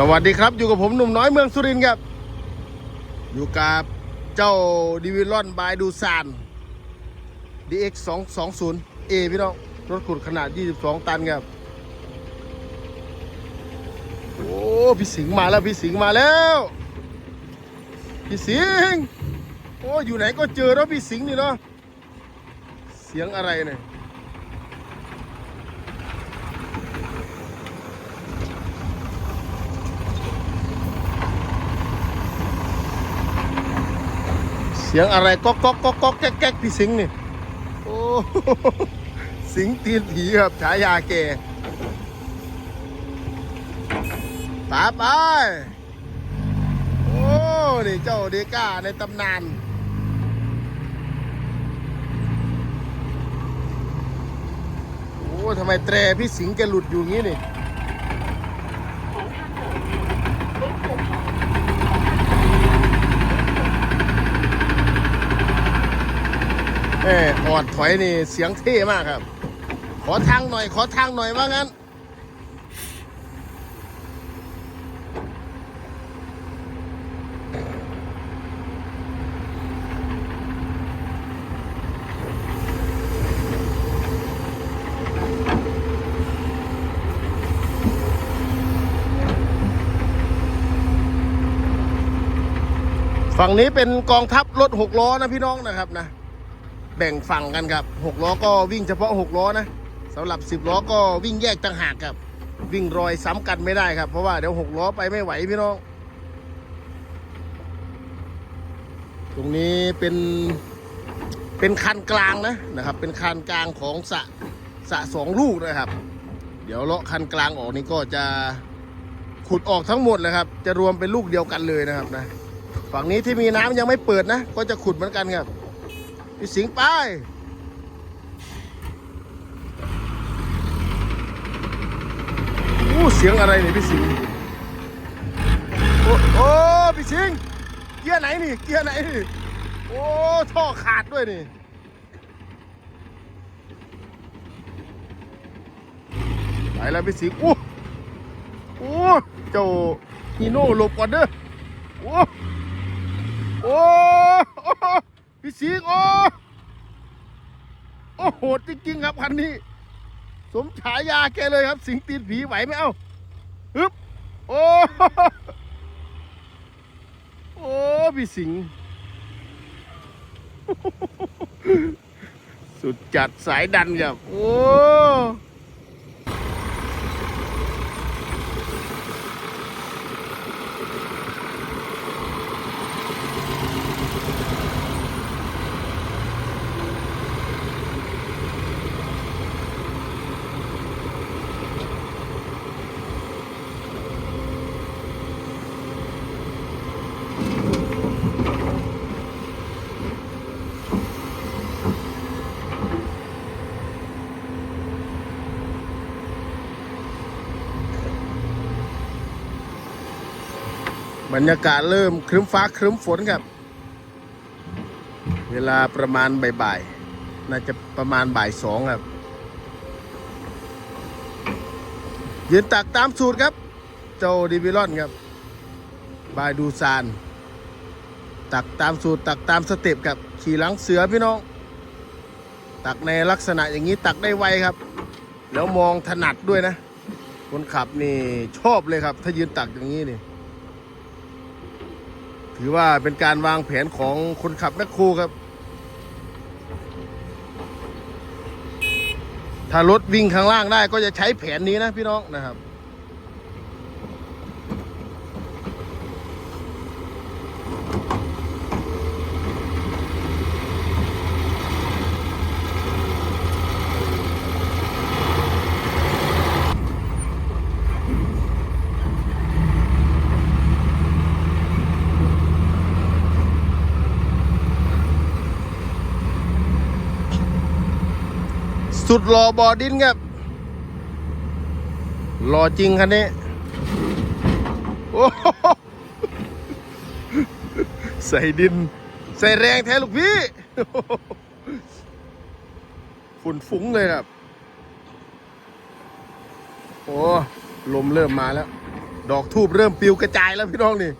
สวัสดีครับ อยู่กับผมหนุ่มน้อยเมืองสุรินทร์ครับ อยู่กับเจ้าดิวิลอนบายดูซาน DX 2 2 0 A พี่น้อง รถขุดขนาด 22 ตันครับ โอ้ พี่สิงห์มาแล้ว พี่สิงห์มาแล้ว พี่สิงห์โอ้ อยู่ไหนก็เจอแล้วพี่สิงห์นี่เนาะเสียงอะไรเนี่ย เสียงอะไรก๊อกก๊อกก๊อกก๊อกแก๊กแก๊กพี่สิงนี่โอ้สิงตีนผีครับฉายาแกตาไป โอ้นี่เจ้าเดก้าในตำนานโอ้ทำไมแตรพี่สิงแกหลุดอยู่งี้นี่ ออออดถอยนี่เสียงเท่มากครับ ขอทางหน่อย ขอทางหน่อยว่างั้น ฝั่งนี้เป็นกองทัพรถหกล้อนะพี่น้องนะครับนะ แบ่งฝั่งกันครับหกล้อก็วิ่งเฉพาะหกล้อนะสำหรับสิบล้อก็วิ่งแยกต่างหากครับ วิ่งรอยซ้ำกันไม่ได้ครับ เพราะว่าเดี๋ยวหกล้อไปไม่ไหวพี่น้อง ตรงนี้เป็นเป็นคันกลางนะนะครับ เป็นคันกลางของสะสะสองลูกนะครับ เดี๋ยวเลาะคันกลางออกนี่ก็จะขุดออกทั้งหมดเลยครับ จะรวมเป็นลูกเดียวกันเลยนะครับนะ ฝั่งนี้ที่มีน้ำยังไม่เปิดนะ ก็จะขุดเหมือนกันครับ พี่สิงไป อู้เสียงอะไรเนี่ยพี่สิงโอ้โอ้พี่สิง เกียร์ไหนนี่ เกียร์ไหนนี่ โอ้ท่อขาดด้วยนี่ไปแล้วพี่สิงห์อู้โอ้เจ้าฮีโน่หลบก่อนเด้อโอ้โอ้ พี่สิงโอ้โอ้โหจริงๆครับคันนี้ สมฉายาแกเลยครับ สิงตีนผีไหวไหมเอ้าฮึบโอ้โอ้พี่สิง สุดจัดสายดันครับ โอ้ บรรยากาศเริ่มครึ้มฟ้าครึ้มฝนครับ เวลาประมาณบ่ายๆ น่าจะประมาณบ่ายสองครับ ยืนตักตามสูตรครับ เจ้าดิวิลอนครับ บายดูซาน ตักตามสูตรตักตามสเต็ปครับ ขี่หลังเสือพี่น้อง ตักในลักษณะอย่างนี้ตักได้ไวครับ แล้วมองถนัดด้วยนะ คนขับนี่ชอบเลยครับ ถ้ายืนตักอย่างนี้นี่ ถือว่าเป็นการวางแผนของคนขับแมคโครครับ ถ้ารถวิ่งข้างล่างได้ก็จะใช้แผนนี้นะพี่น้องนะครับ สุดหล่อบอดินครับหล่อจริงคันนี้ โอ้โหใส่ดิน ใส่แรงแท้ลูกพี่ ฝุ่นฟุ้งเลยครับ โอ้ลมเริ่มมาแล้ว ดอกทูบเริ่มปิวกระจายแล้วพี่น้องนี่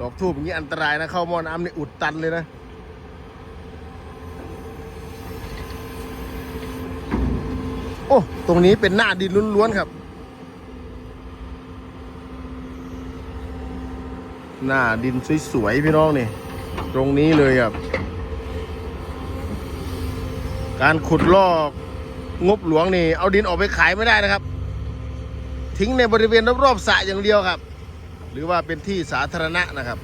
ดอกทูบอย่างนี้อันตรายนะ เข้าหม้อน้ำนี่อุดตันเลยนะ โอ้ ตรงนี้เป็นหน้าดินล้วนๆครับ หน้าดินสวยๆพี่น้องนี่ ตรงนี้เลยครับ การขุดลอกงบหลวงนี่ เอาดินออกไปขายไม่ได้นะครับ ทิ้งในบริเวณรอบๆสระอย่างเดียวครับ หรือว่าเป็นที่สาธารณะนะครับ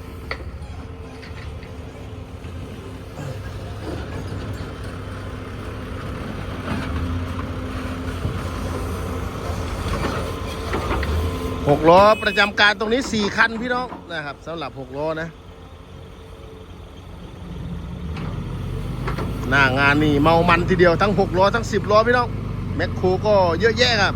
หกล้อประจำการตรงนี้สี่คันพี่น้องนะครับสำหรับหกล้อนะ หน้างานนี่เมามันทีเดียวทั้งหกล้อทั้งสิบล้อพี่น้องแมคโครก็เยอะแยะครับ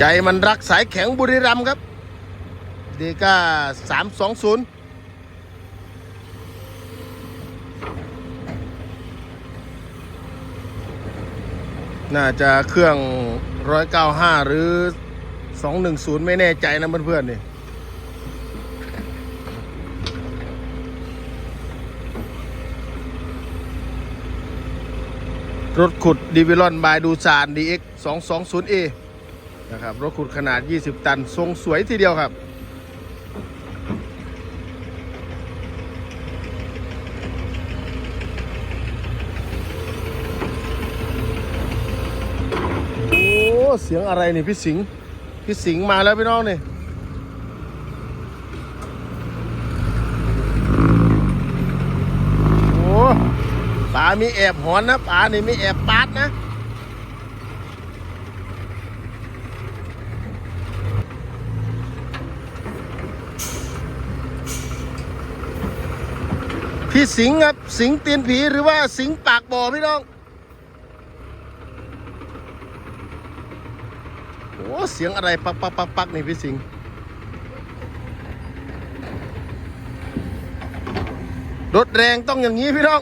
ใจมันรักสายแข็งบุรีรัมครับเดก้าสามสองศูนย์น่าจะเครื่องร้อยเก้าห้าหรือสองหนึ่งศูนย์ไม่แน่ใจนะเพื่อนๆนี่รถขุดดีวิลอนบายดูซาน DX 220A นะครับรถขุดขนาด 20 ตัน ทรงสวยทีเดียวครับ โอ้เสียงอะไรนี่พี่สิงห์พี่สิงห์มาแล้วพี่น้องนี่โอ้ป๋ามีแอบหอนนะป๋านี่มีแอบปาดนะ พี่สิงครับสิงเตีนผีหรือว่าสิงปากบ่อพี่น้องโอ้เสียงอะไรปักปักปักปักนี่พี่สิงรถแรงต้องอย่างนี้พี่น้อง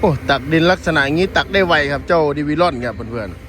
โอ้ตักดินลักษณะอย่างนี้ตักได้ไวครับเจ้าดิวิลอนครับเพื่อนๆ